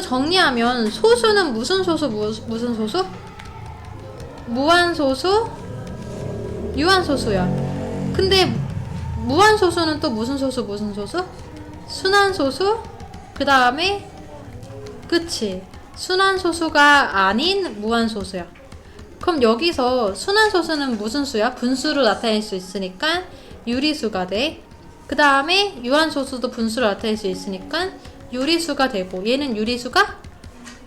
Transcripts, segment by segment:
이거 정리하면 소수는 무슨 소수 무, 무슨 소수? 무한소수 유한소수야 근데 무한소수는 또 무슨 소수 무슨 소수? 순환소수 그 다음에 그치 순환소수가 아닌 무한소수야 그럼 여기서 순환소수는 무슨 수야? 분수로 나타낼 수 있으니까 유리수가 돼. 그 다음에 유한소수도 분수로 나타낼 수 있으니까 유리수가 되고 얘는 유리수가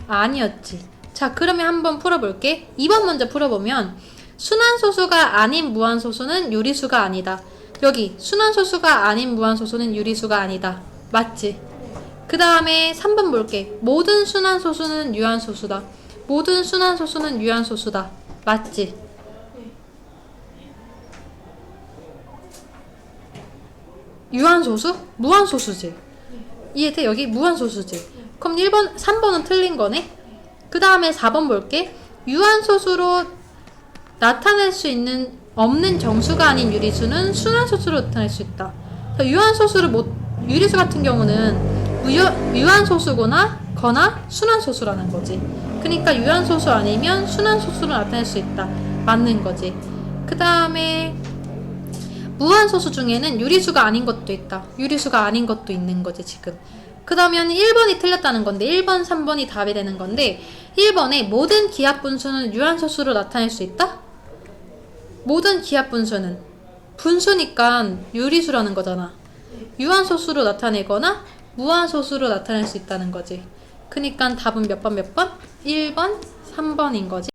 아니었지. 자 그러면 한번 풀어볼게. 2번 먼저 풀어보면 순환소수가 아닌 무한소수는 유리수가 아니다. 여기 순환소수가 아닌 무한소수는 유리수가 아니다. 맞지? 그 다음에 3번 볼게. 모든 순환소수는 유한소수다. 모든 순환소수는 유한소수다. 맞지? 유한소수? 무한소수지. 이해돼? 여기 무한소수지. 그럼 1번, 3번은 틀린 거네? 그 다음에 4번 볼게. 유한소수로 나타낼 수 있는 없는 정수가 아닌 유리수는 순환소수로 나타낼 수 있다. 자, 유한소수를 못, 유리수 같은 경우는 유, 유한소수거나 거나 순환소수라는 거지. 그러니까 유한소수 아니면 순환소수로 나타낼 수 있다. 맞는 거지. 그 다음에 무한소수 중에는 유리수가 아닌 것도 있다. 유리수가 아닌 것도 있는 거지, 지금. 그 다음에 1번이 틀렸다는 건데, 1번, 3번이 답이 되는 건데, 1번에 모든 기압 분수는 유한소수로 나타낼 수 있다? 모든 기압 분수는 분수니까 유리수라는 거잖아. 유한소수로 나타내거나 무한소수로 나타낼 수 있다는 거지. 그니까 답은 몇 번 몇 번? 1번, 3번인 거지.